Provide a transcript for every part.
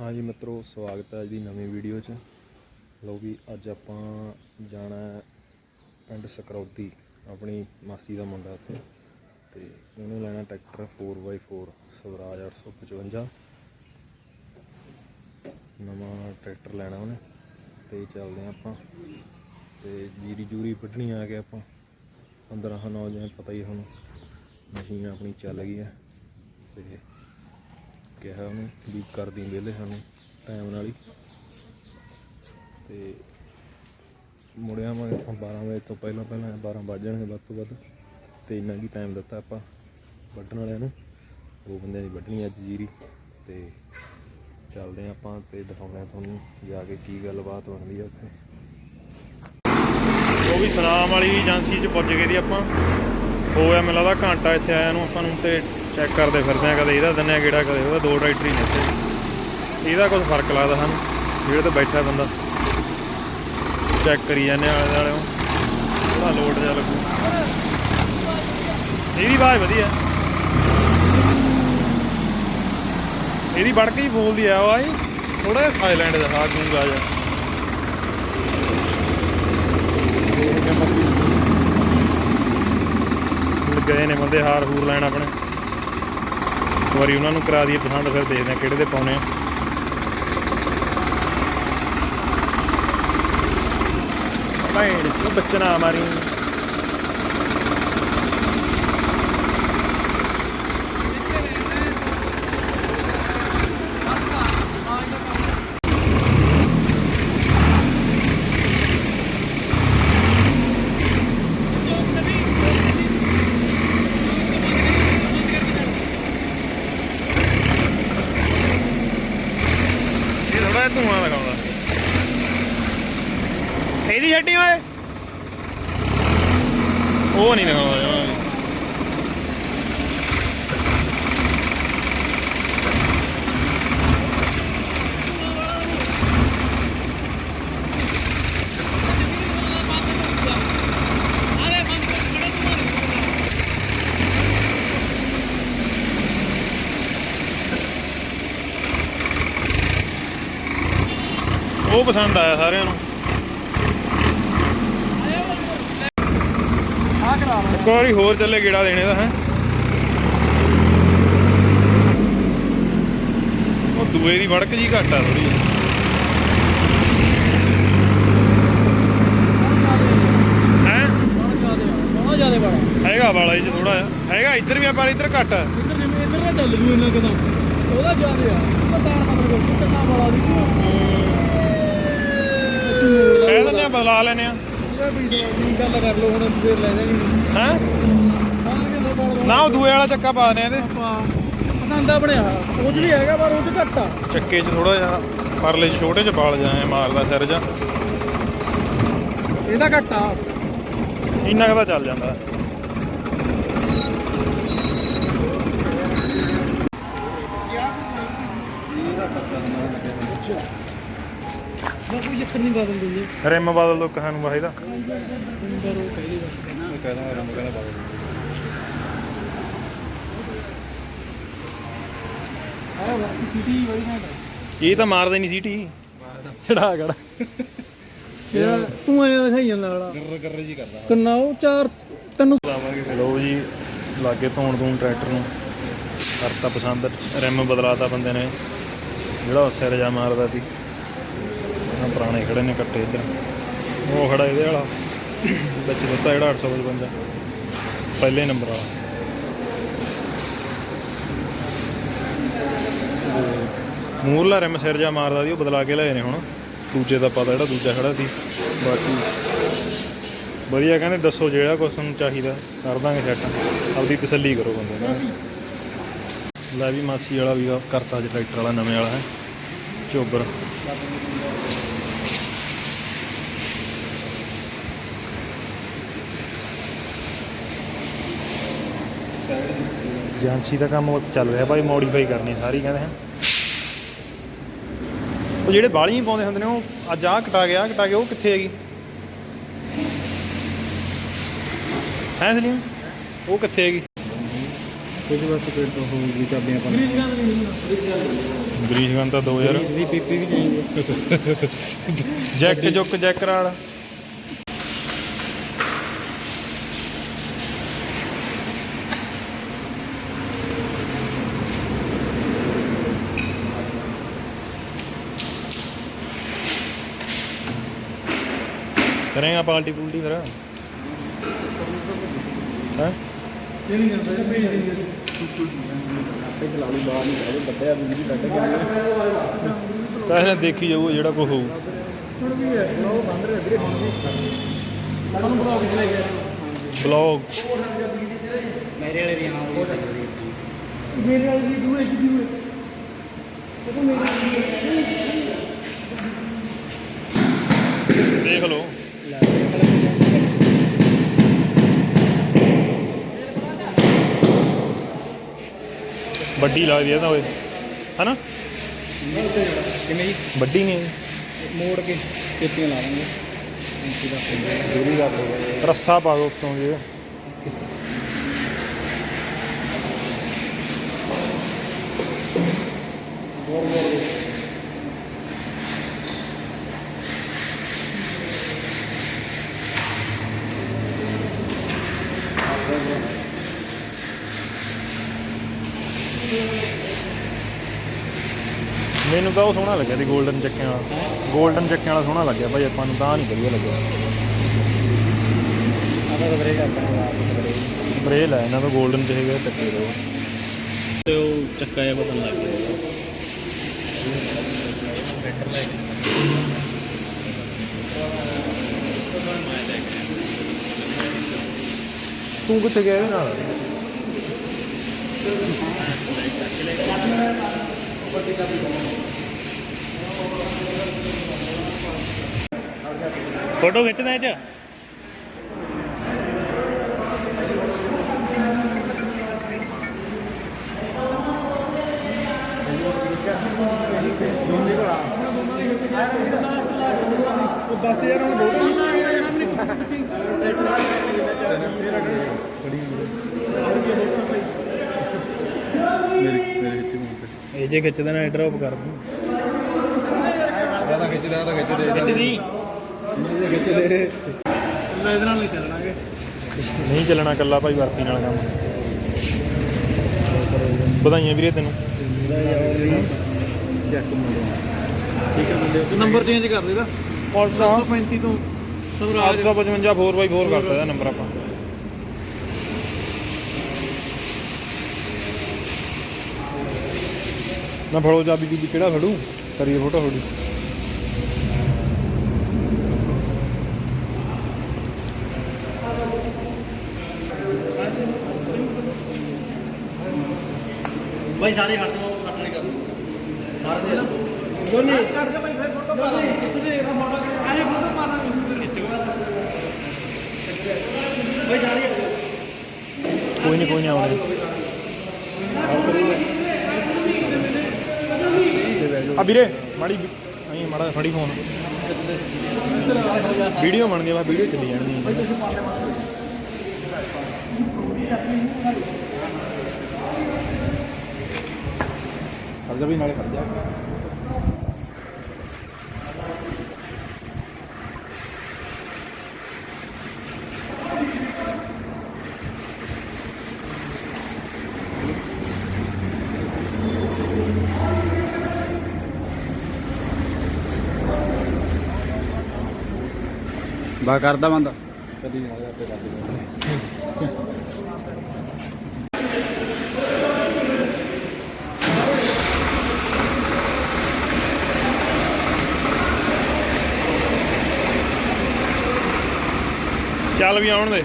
ਹਾਂਜੀ ਮਿੱਤਰੋ, ਸਵਾਗਤ ਹੈ ਅੱਜ ਦੀ ਨਵੀਂ ਵੀਡੀਓ 'ਚ। ਲਓ ਵੀ ਅੱਜ ਆਪਾਂ ਜਾਣਾ ਪਿੰਡ ਸਕਰੌਤੀ, ਆਪਣੀ ਮਾਸੀ ਦਾ ਮੁੰਡਾ ਉੱਥੇ ਤੇ ਉਹਨੇ ਲੈਣਾ ਟਰੈਕਟਰ 4x4 ਸਵਰਾਜ 855 ਨਵਾਂ ਟਰੈਕਟਰ ਲੈਣਾ ਉਹਨੇ, ਤੇ ਚੱਲਦੇ ਹਾਂ ਆਪਾਂ। ਤੇ ਜੀਰੀ ਜੂਰੀ ਵੱਢਣੀ ਆ ਕੇ ਆਪਾਂ। 15 ਨੌ ਜਿਵੇਂ ਪਤਾ ਹੀ ਹੁਣ, ਮਸ਼ੀਨ ਆਪਣੀ ਚੱਲ ਗਈ ਹੈ। ਤੇ ਕਿਹਾ ਉਹਨੂੰ ਵੀ ਕਰ ਵਿਹਲੇ ਸਾਨੂੰ ਟਾਈਮ ਨਾਲ ਹੀ। ਤੇ ਮੁੜਿਆ ਮੈਂ 12 ਵਜੇ ਤੋਂ ਪਹਿਲਾਂ ਪਹਿਲਾਂ 12 ਵੱਜ ਜਾਣਗੇ ਵੱਧ ਤੋਂ ਵੱਧ। ਤੇ ਇੰਨਾ ਕੀ ਟਾਈਮ ਦਿੱਤਾ ਆਪਾਂ ਵੱਢਣ ਵਾਲਿਆਂ ਨੂੰ। ਦੋ ਬੰਦਿਆਂ ਦੀ ਵੱਢਣੀ ਅੱਜ ਜੀਰੀ। ਤੇ ਚੱਲਦੇ ਹਾਂ ਆਪਾਂ ਤੇ ਦਿਖਾਉਂਦੇ ਹਾਂ ਤੁਹਾਨੂੰ ਜਾ ਕੇ ਕੀ ਗੱਲਬਾਤ ਬਣਦੀ ਆ ਉੱਥੇ। ਉਹ ਵੀ ਸਲਾਮ ਵਾਲੀ ਏਜੰਸੀ 'ਚ ਪੁੱਜ ਗਏ ਦੀ ਆਪਾਂ ਹੋਇਆ ਮੈਨੂੰ ਲੱਗਦਾ ਘੰਟਾ ਇੱਥੇ ਆਇਆ ਨੂੰ ਆਪਾਂ ਨੂੰ ਤੇ ਚੈੱਕ ਕਰਦੇ ਫਿਰਦੇ ਆ, ਕਦੇ ਇਹਦਾ ਦਿੰਨੇ ਆ, ਕਿਹੜਾ ਕਦੇ ਉਹਦਾ, ਦੋ ਟਰੈਕਟਰ ਹੀ ਨੇ ਇਹਦਾ ਕੁਝ ਫ਼ਰਕ ਲੱਗਦਾ ਸਾਨੂੰ, ਜਿਹੜੇ ਤੇ ਬੈਠਾ ਬੰਦਾ। ਚੈੱਕ ਕਰੀ ਜਾਂਦੇ ਆ ਆਲੇ ਦੁਆਲੇ ਥੋੜਾ ਲੋਡ ਜਿਹਾ ਲੱਗੂ। ਇਹਦੀ ਆਵਾਜ਼ ਵਧੀਆ। ਇਹਦੀ ਵੜਕ ਹੀ ਬੋਲਦੀ ਆ, ਆਵਾਜ਼। ਥੋੜਾ ਜਿਹਾ ਸਾਇਲੈਂਟ ਜਿਹਾ ਆ ਗੂੰਗਾ ਗਏ ਨੇ ਬੰਦੇ ਹਾਰ ਹੂਰ ਲੈਣ ਆਪਣੇ। ਇੱਕ ਵਾਰੀ ਉਹਨਾਂ ਨੂੰ ਕਰਾ ਦਈਏ ਪਸੰਦ, ਫਿਰ ਦੇਖਦੇ ਆ ਕਿਹੜੇ ਦੇ ਪਾਉਣੇ ਆ। ਭੈਣ ਤੂੰ ਬੱਚਨਾ ਮਾਰੀ ਇਹ ਥੋੜਾ ਧੂਆਂ ਲਗਾਉਂਦਾ ਇਹਦੀ ਛੱਡੀ ਓਏ ਉਹ ਨਹੀਂ ਲਗਾਉਂਦਾ ਜਮਾਂ ਵੀ। ਉਹ ਪਸੰਦ ਆਇਆ ਸਾਰਿਆਂ ਨੂੰ। ਇੱਕ ਵਾਰੀ ਹੋਰ ਚੱਲੇ ਗੇੜਾ ਦੇਣੇ ਦਾ ਹੈ। ਉਹ ਦੂਏ ਦੀ ਵੜਕ ਜੀ ਘੱਟ ਆ ਥੋੜੀ ਹੈ? ਬਹੁਤ ਜ਼ਿਆਦੇ ਬਹੁਤ ਜ਼ਿਆਦੇ ਬੜਾ ਹੈਗਾ ਵਾਲਾ ਇਹ ਥੋੜਾ ਹੈਗਾ ਇੱਧਰ ਵੀ ਆ ਪਰ ਇੱਧਰ ਘੱਟ ਆ। ਇੱਧਰ ਜਿਵੇਂ ਇੱਧਰ ਦਾ ਚੱਲ ਜੂ ਇੰਨਾ ਕਦਾ ਉਹਦਾ ਜ਼ਿਆਦੇ ਆ। ਪਤਾ ਨਾ ਮਤਲਬ ਕਿੰਨਾ ਬੜਾ ਦੀ ਕਹਿ ਦਿੰਦੇ ਆ ਬਦਲਾ ਲੈਨੇ ਆ। ਉਹਦਾ ਵੀ ਦੀ ਗੱਲ ਕਰ ਲਓ ਹੁਣ ਫੇਰ ਲੈ ਜਾਣੀ ਹੈ? ਹਾਂ ਕਿੰਨਾ ਬੜਾ ਨਾ ਉਹ ਦੂਏ ਵਾਲਾ ਚੱਕਾ ਪਾ ਦਿੰਦੇ ਆ ਇਹਦੇ। ਪਸੰਦਾ ਬਣਿਆ ਉਹ ਚ ਵੀ ਹੈਗਾ ਪਰ ਉਹ ਚ ਘੱਟ ਆ। ਚੱਕੇ 'ਚ ਥੋੜਾ ਜਿਹਾ ਪਰਲੇ 'ਚ ਛੋਟੇ 'ਚ ਬਾਲ ਜਾਏ ਮਾਰਦਾ ਸਿਰ ਜਾ। ਇਹਦਾ ਘੱਟ ਆ। ਇੰਨਾ ਕੁ ਤਾਂ ਚੱਲ ਜਾਂਦਾ। ਕੋਈ ਯਕਰ ਨਹੀਂ ਬਦਲ ਦਿੰਦੇ ਰਿਮ ਬਦਲ ਦੋ ਕਹਾਂ ਨੂੰ ਵਾਹੀ ਦਾ। ਨੰਬਰ ਉਹ ਕਹਿ ਦੇ ਬਸ ਕਹਿੰਦਾ ਰਿਮ ਕਹਿੰਦਾ ਬਦਲ ਆ ਵਰਕ ਸਿਟੀ ਵੜੀ ਨਾ ਇਹ ਤਾਂ ਮਾਰਦਾ ਨਹੀਂ ਸੀਟੀ। ਚੜਾ ਗੜਾ ਯਾਰ ਤੂੰ ਐਂ ਦਿਖਾਈ ਜਾਂਦਾ ਵਾਲਾ ਕਰ ਕਰ ਜੀ ਕਰਦਾ। ਕਿੰਨਾ ਉਹ ਚਾਰ ਤੈਨੂੰ ਲੋ ਜੀ ਲਾਗੇ ਧੋਣ ਧੂਣ ਟਰੈਕਟਰ ਨੂੰ। ਕਰਤਾ ਪਸੰਦ ਰਿਮ ਬਦਲਾਤਾ ਬੰਦੇ ਨੇ। ਜਿਹੜਾ ਸਿਰ ਜਾ ਮਾਰਦਾ ਸੀ। ਉਹਨਾਂ ਪੁਰਾਣੇ ਖੜੇ ਨੇ ਕੱਟੇ ਇੱਧਰ। ਉਹ ਖੜਾ ਇਹਦੇ ਵਾਲਾ। ਵਿੱਚ ਦਿੱਤਾ ਜਿਹੜਾ 855 ਪਹਿਲੇ ਨੰਬਰ ਵਾਲਾ। ਮੂਰਲਾ ਰਿਮ ਸਿਰ ਜਾ ਮਾਰਦਾ ਸੀ, ਉਹ ਬਦਲਾ ਕੇ ਲਏ ਨੇ ਹੁਣ। ਦੂਜੇ ਦਾ ਪਤਾ ਜਿਹੜਾ ਦੂਜਾ ਖੜਾ ਸੀ। ਬਾਕੀ ਵਧੀਆ, ਕਹਿੰਦੇ ਦੱਸੋ ਜਿਹੜਾ ਕੁਛ ਤੁਹਾਨੂੰ ਚਾਹੀਦਾ, ਕਰ ਦਾਂਗੇ ਸੈੱਟ ਆਪਦੀ ਤਸੱਲੀ ਕਰੋ ਬੰਦੇ ਨਾਲ। ਲੈ ਵੀ ਮਾਸੀ ਵਾਲਾ ਵੀ ਕਰਤਾ ਜੀ ਟਰੈਕਟਰ ਵਾਲਾ, ਨਵੇਂ ਵਾਲਾ ਹੈ। ਚੋਬਰ। ਏਜੰਸੀ ਦਾ ਕੰਮ ਚੱਲ ਰਿਹਾ ਭਾਈ ਮੋਡੀਫਾਈ ਕਰਨੀ ਸਾਰੀ ਕਹਿੰਦੇ ਹੈ ਉਹ ਜਿਹੜੇ ਬਾਲੀਆਂ ਹੀ ਪਾਉਂਦੇ ਹੁੰਦੇ ਨੇ ਉਹ ਅੱਜ ਆਹ ਕਟਾ ਗਿਆ ਕਟਾ ਗਿਆ ਉਹ ਕਿੱਥੇ ਹੈਗੀ? ਹੈ ਸਲੀਮ? ਉਹ ਕਿੱਥੇ ਹੈਗੀ? ਉਹਦੇ ਵਾਸਤੇ ਕੋਈ ਤਾਂ ਹੋਊਗੀ ਚਾਬੀਆਂ ਪਾ ਗਰੀਸ ਗੰਦ ਨਹੀਂ ਹੁੰਦਾ ਗਰੀਸ ਗਨ ਤਾਂ 2000 ਦੀ ਪੀਪੀ ਵੀ ਚਾਹੀਦੀ ਜੈਕ ਜੁੱਕ ਜੈਕ ਕਰੇਗਾ ਪਾਲਟੀ ਪੂਲਟੀ ਫਿਰ? ਹੈ? ਇਹ ਨਹੀਂ ਕਰਦਾ ਇਹ ਭੇਜ ਦਿੰਦੇ ਤੇ ਚਲਾ ਲੂ ਬਾਹਰ ਨਹੀਂ ਕਰੇ ਬੱਟਿਆ ਬਿਜਲੀ ਕੱਢ ਕੇ ਕਹਿੰਦੇ ਦੇਖੀ ਜਾਊ ਜਿਹੜਾ ਕੋ ਹੋਊ। ਹੁਣ ਵੀ ਹੈ ਉਹ ਬੰਦ ਰਿਹਾ ਵੀਰੇ ਹੁਣ ਵੀ ਸਾਨੂੰ ਬਲੌਗ। ਚ ਲੈ ਗਿਆ ਬਲੌਗ ਮੇਰੇ ਵਾਲੇ ਵੀ ਹਾਂ ਮੇਰੇ ਵਾਲੀ ਵੀ ਦੂਏ ਜੀ ਦੂਏ ਉਹ ਮੇਰੇ ਦੇਖ ਲਓ। ਵੱਡੀ ਲੱਗਦੀ ਆ ਤਾਂ ਓਏ। ਹਨਾ? ਕਿਵੇਂ ਜੀ ਵੱਡੀ ਨਹੀਂ। ਮੋੜ ਕੇ ਚੇਤੀਆਂ ਲਾ ਲਾਂਗੇ ਇੰਚੀ ਦਾ ਦੂਰੀ ਕਰ ਲਓ ਰੱਸਾ ਪਾ ਦੋ ਉੱਤੋਂ ਜੇ। ਮੈਨੂੰ ਮੁਰਗਾ ਉਹ ਸੋਹਣਾ ਲੱਗਿਆ ਤੇ 골ਡਨ ਚੱਕਿਆਂ ਵਾਲਾ। 골ਡਨ ਚੱਕਿਆਂ ਵਾਲਾ ਸੋਹਣਾ ਲੱਗਿਆ ਭਾਈ ਆਪਾਂ ਨੂੰ ਤਾਂ ਨਹੀਂ ਵਧੀਆ ਲੱਗਿਆ। ਆਪਾਂ ਤਾਂ ਬਰੇਲ ਆਪਾਂ ਹੈ ਇਹਨਾਂ ਦਾ 골ਡਨ ਚ ਹੈਗਾ ਚੱਕੇ ਦੋ ਤੇ ਉਹ ਚੱਕਾ ਜਿਹਾ ਬਦਲਣ ਲੱਗ ਤੂੰ ਕਿੱਥੇ ਗਿਆ ਇਹਦੇ ਨਾਲ? Gracias. ਫੋਟੋ ਖਿੱਚਣਾ ਇਹ ਚ? ਉਹ ਬਸ ਯਾਰ ਹੁਣ ਬੋਲ ਇਹ ਜੇ ਖਿੱਚ ਦੇਣਾ ਡ੍ਰੌਪ ਕਰ ਦੂੰ ਜ਼ਿਆਦਾ ਖਿੱਚ ਦੇ ਤਾਂ ਖਿੱਚ ਦੇ ਖਿੱਚ ਦੀ। ਦੇ ਇਹਦੇ ਨਾਲ ਨਹੀਂ ਚੱਲਣਾਗੇ। ਨਹੀਂ ਚੱਲਣਾ ਕੱਲਾ ਭਾਈ ਵਰਤੀ ਨਾਲ ਕੰਮ। ਵਧਾਈਆਂ ਵੀਰੇ ਤੈਨੂੰ। ਚੱਕ ਠੀਕ ਹੈ ਮੁੰਡੇ ਨੰਬਰ ਚੇਂਜ ਕਰ ਦੇਗਾ 735 ਤੋਂ ਸਵਰਾਜ। 855 4x4 ਕਰਤਾ ਇਹਦਾ ਨੰਬਰ ਆਪਾਂ। ਨਾ ਫੜੋ ਚਾਬੀ ਦੀ ਕਿਹੜਾ ਫੜੂ? ਕਰੀਏ ਫੋਟੋ ਫੜੀ। ਬਾਈ ਸਾਰੇ ਹਟ ਜਾਓ ਕੱਟ ਨਹੀਂ ਕਰ ਸਾਰੇ ਦੇ ਕੱਟ ਕੇ ਭਾਈ ਫਿਰ ਫੋਟੋ ਪਾ ਦਾਂਗੇ। ਕਿੱਥੇ ਫੋਟੋ ਆਏ ਫੋਟੋ ਪਾ ਦਾਂਗੇ। ਬਾਈ ਸਾਰੇ ਆ ਜਾਓ। ਕੋਈ ਨਹੀਂ ਕੋਈ ਨਹੀਂ ਆਉਂਦੇ। ਆ ਵੀਰੇ ਮਾੜੀ ਅਹੀਂ ਮਾੜਾ ਫੜੀ ਫੋਨ ਵੀਡੀਓ ਬਣਦੀ ਆ ਵੀਡੀਓ ਚੱਲੀ ਜਾਣੀ ਹੈ ਕਰ ਜਾ ਵੀ ਨਾਲੇ ਕਰ ਜਾ ਬਾ ਕਰਦਾ ਬੰਦਾ ਕਦੀ ਨਹੀਂ ਆਪੇ ਕਰ ਚੱਲ ਵੀ ਆਉਣ ਦੇ।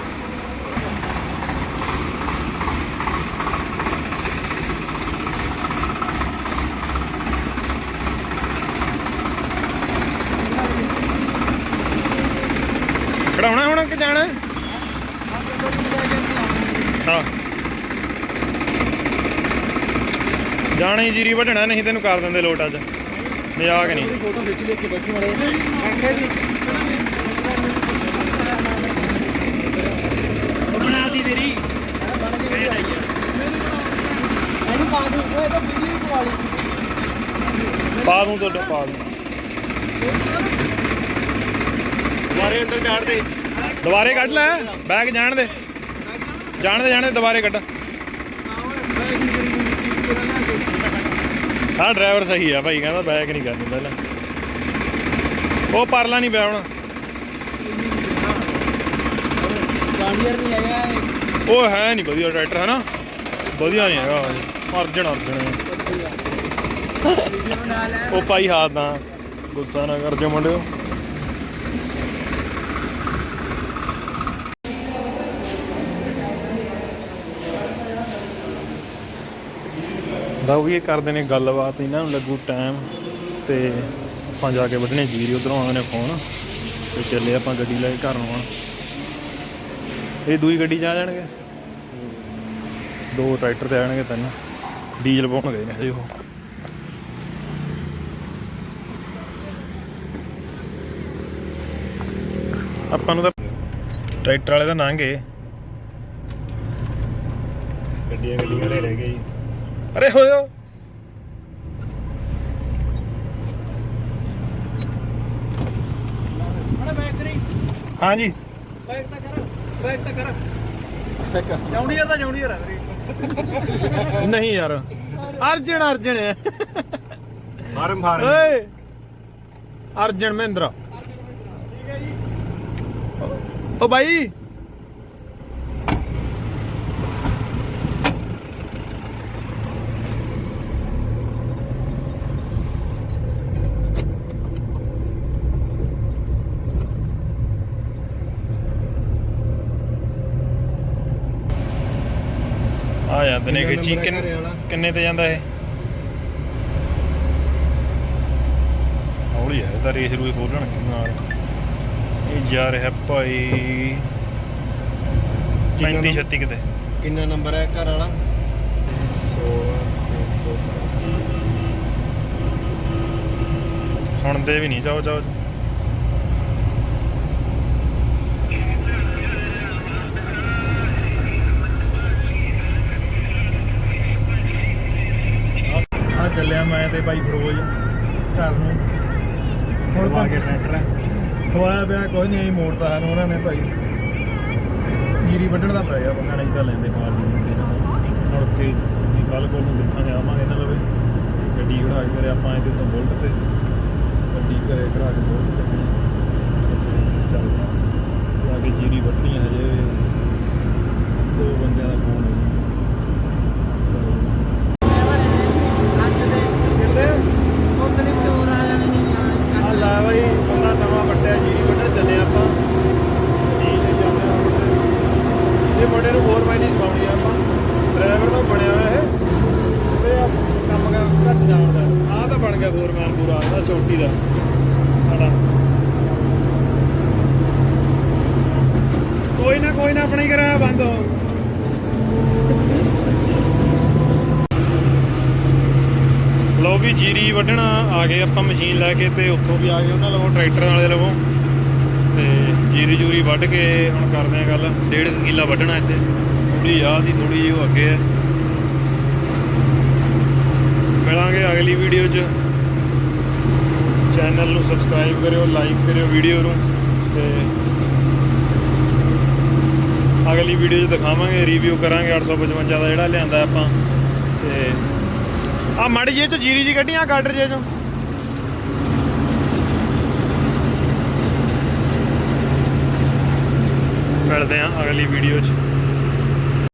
ਖੜਾਉਣਾ ਹੁਣ ਕਿ ਜਾਣਾ? ਹਾਂ। ਜਾਣਾ ਜੀਰੀ ਵੱਢਣਾ, ਨਹੀਂ ਤੈਨੂੰ ਕਰ ਦਿੰਦੇ ਲੋਟ ਅੱਜ। ਮਜ਼ਾਕ ਨਹੀਂ। ਫੋਟੋ ਖਿੱਚ ਲੈ ਕੇ ਬੈਠੀ ਮੜੇ ਤੇਰੀ। ਪਾ ਦੂੰ ਇਹ ਤਾਂ ਬਿਜਲੀ ਦੀ ਪਵਾ ਲਈ। ਪਾ ਦੂੰ ਤੁਹਾਡੇ ਪਾ ਦੂੰ। ਦੁਬਾਰੇ ਅੰਦਰ ਚਾੜ ਦੇ। ਦੁਬਾਰੇ ਕੱਢ ਲੈ ਬੈਗ ਜਾਣ ਦੇ। ਜਾਣ ਦੇ ਜਾਣ ਦੇ ਦੁਬਾਰੇ ਕੱਢ। ਹਾਂ ਡਰਾਈਵਰ ਸਹੀ ਆ ਭਾਈ ਕਹਿੰਦਾ ਬੈਗ ਨਹੀਂ ਕਰਨੀ ਪਹਿਲਾਂ। ਉਹ ਪਰਲਾ ਨਹੀਂ ਪਿਆ ਹੁਣ। ਗਾਂਡੀਅਰ ਨਹੀਂ ਹੈਗਾ ਉਹ ਹੈ ਨਹੀਂ ਵਧੀਆ ਟਰੈਕਟਰ, ਹੈ ਨਾ? ਵਧੀਆ ਨਹੀਂ ਹੈਗਾ ਅਰਜਣ ਅਰਜਣ ਉਹ ਭਾਈ ਹਾਥ ਦਾ ਗੁੱਸਾ ਨਾ ਕਰ ਜੋ ਮੁੰਡਿਓ। ਦਾ ਵੀ ਇਹ ਕਰਦੇ ਨੇ ਗੱਲਬਾਤ, ਇਹਨਾਂ ਨੂੰ ਲੱਗੂ ਟਾਈਮ ਤੇ ਆਪਾਂ ਜਾ ਕੇ ਵੱਢਣੇ ਜੀਰੀ ਉਧਰੋਂ ਆਉਂਦੇ ਨੇ ਫੋਨ। ਤੇ ਚੱਲੇ ਆਪਾਂ ਗੱਡੀ ਲੈ ਕੇ ਘਰ ਨੂੰ। ਹੁਣ ਇਹ ਦੂਈ ਗੱਡੀ 'ਚ ਜਾਣਗੇ ਦੋ ਟਰੈਕਟਰ ਤੇ ਆ ਜਾਣਗੇ ਤਿੰਨ। ਡੀਜ਼ਲ ਪਾਉਣ ਗਏ ਨੇ ਹਜੇ ਉਹ। ਆਪਾਂ ਨੂੰ ਤਾਂ ਟਰੈਕਟਰ ਵਾਲੇ ਤਾਂ ਗਏ। ਗੱਡੀਆਂ ਗੱਡੀਆਂ ਵਾਲੇ ਰਹਿ ਗਏ ਜੀ। ਅਰੇ ਹੋਇਓ। ਅਰੇ ਬੈਕ ਕਰੀ। ਹਾਂਜੀ ਬੈਕ ਤਾਂ ਕਰ ਬੈਕ ਤਾਂ ਕਰ। ਜੌਂਡੀਅਰ ਦਾ ਜੌਂਡੀਅਰ ਹੈ ਵੀਰੇ ਨਹੀਂ ਯਾਰ। ਅਰਜਣ ਅਰਜਣ ਹੈ। Farm farm. ਓਏ। ਅਰਜਣ ਮਹਿੰਦਰਾ। ਠੀਕ ਹੈ ਜੀ ਓ ਬਾਈ। ਆ ਜਾਂਦੇ ਨੇ ਕਿੰਨਾ ਖਿੱਚੀ ਕਿੰਨ- ਤੇ ਜਾਂਦਾ ਇਹ? ਹੌਲੀ ਹੈ ਤਾਂ ਰੇਸ ਰੂਸ ਖੋਲਣਗੇ ਨਾਲ। ਇਹ ਜਾ ਰਿਹਾ ਭਾਈ 35 36 ਕਿਤੇ। ਕਿੰਨਾ ਨੰਬਰ ਹੈ ਘਰ ਵਾਲਾ? 16 ਸੁਣਦੇ ਵੀ ਨਹੀਂ ਚਾਓ ਚਾਓ ਆ ਚੱਲਿਆ ਮੈਂ ਤੇ ਭਾਈ ਫਰੋਜ਼ ਘਰ ਨੂੰ। ਹੁਣ ਆ ਤਾਂ ਕੇ ਸੈਂਟਰ ਖਵਾਇਆ ਪਿਆ ਕੁਝ ਨਹੀਂ ਮੋੜਤਾ ਸਾਨੂੰ ਉਹਨਾਂ ਨੇ ਭਾਈ। ਜੀਰੀ ਵੱਢਣ ਦਾ ਪੈ ਗਿਆ ਬੰਦਾ ਨਹੀਂ ਤਾਂ ਲੈਂਦੇ ਮਾਰ ਦੀ ਮੁੜ ਕੇ ਕੱਲ ਕੋਲ ਨੂੰ ਦੇਖਾਂਗੇ ਆਵਾਂਗੇ ਇਹਨਾਂ ਲਵੇ। ਗੱਡੀ ਖੜਾ ਕੇ ਕਰੇ ਆਪਾਂ ਇਹਦੇ ਤੋਂ ਬੁਲਟ ਤੇ। ਗੱਡੀ ਘਰੇ ਖੜਾ ਕੇ ਬੁਲਟ ਚੱਕਣੀ ਚੱਲਦੇ ਆ ਆ ਕੇ ਜੀਰੀ ਵੱਢਣੀ ਆ ਹਜੇ ਦੋ ਬੰਦਿਆਂ ਦਾ ਫੋਨ ਹੈ ਉਤਨੀ ਚੋਰ ਆ ਜਾਣੇ ਨੇ ਨਿਆਣੇ ਆ ਲੈ ਬਾਈ ਬੰਦਾ ਨਵਾਂ ਵੱਟਿਆ ਜੀਰੀ ਵੱਢਣ ਚੱਲੇ ਆਪਾਂ ਠੀਕ ਹੈ ਜਾਂਦੇ ਆ ਇਹ ਮੁੰਡੇ ਨੂੰ ਹੋਰ ਮਾਈਨੀ ਸਿਖਾਉਣੀ ਆ ਆਪਾਂ ਡਰਾਈਵਰ ਤਾਂ ਬਣਿਆ ਹੋਇਆ ਇਹ ਤੇ ਆ ਕੰਮ ਕਰ ਘੱਟ ਜਾਣਦਾ ਆ ਤਾਂ ਬਣ ਗਿਆ ਫੋਰਮੈਨ ਪੂਰਾ ਆ ਛੋਟੀ ਦਾ ਸਾਡਾ ਕੋਈ ਨਾ ਕੋਈ ਨਾ, ਆਪਣਾ ਹੀ ਕਰਾਇਆ ਬੰਦ ਲੋ ਵੀ ਜੀਰੀ ਵੱਢਣਾ, ਆ ਗਏ ਆਪਾਂ ਮਸ਼ੀਨ ਲੈ ਕੇ ਤੇ ਉੱਥੋਂ ਵੀ ਆ ਗਏ ਉਹਨਾਂ ਲਵੋ, ਟਰੈਕਟਰ ਵਾਲੇ ਲਵੋ। ਤੇ ਜੀਰੀ ਜੂਰੀ ਵੱਢ ਕੇ ਹੁਣ ਕਰਦੇ ਆ ਗੱਲ, ਡੇਢ ਕੁ ਕਿੱਲਾ ਵੱਢਣਾ ਇੱਥੇ। ਥੋੜੀ ਆਹ ਦੀ ਥੋੜੀ ਜਿਹੀ ਉਹ ਅੱਗੇ ਹੈ। ਮਿਲਾਂਗੇ ਅਗਲੀ ਵੀਡੀਓ 'ਚ। ਚੈਨਲ ਨੂੰ ਸਬਸਕ੍ਰਾਈਬ ਕਰਿਓ ਲਾਈਕ ਕਰਿਓ ਵੀਡੀਓ ਨੂੰ ਤੇ ਅਗਲੀ ਵੀਡੀਓ 'ਚ ਦਿਖਾਵਾਂਗੇ ਰਿਵਿਊ ਕਰਾਂਗੇ 855 ਦਾ ਜਿਹੜਾ ਲਿਆਂਦਾ ਆਪਾਂ ਤੇ ਆ ਮੜ ਜੇ ਚ ਜੀਰੀ ਜੀ ਕੱਢੀਆਂ ਗਾਡਰ ਜੇ ਚੋਂ। ਮਿਲਦੇ ਆ ਅਗਲੀ ਵੀਡੀਓ 'ਚ।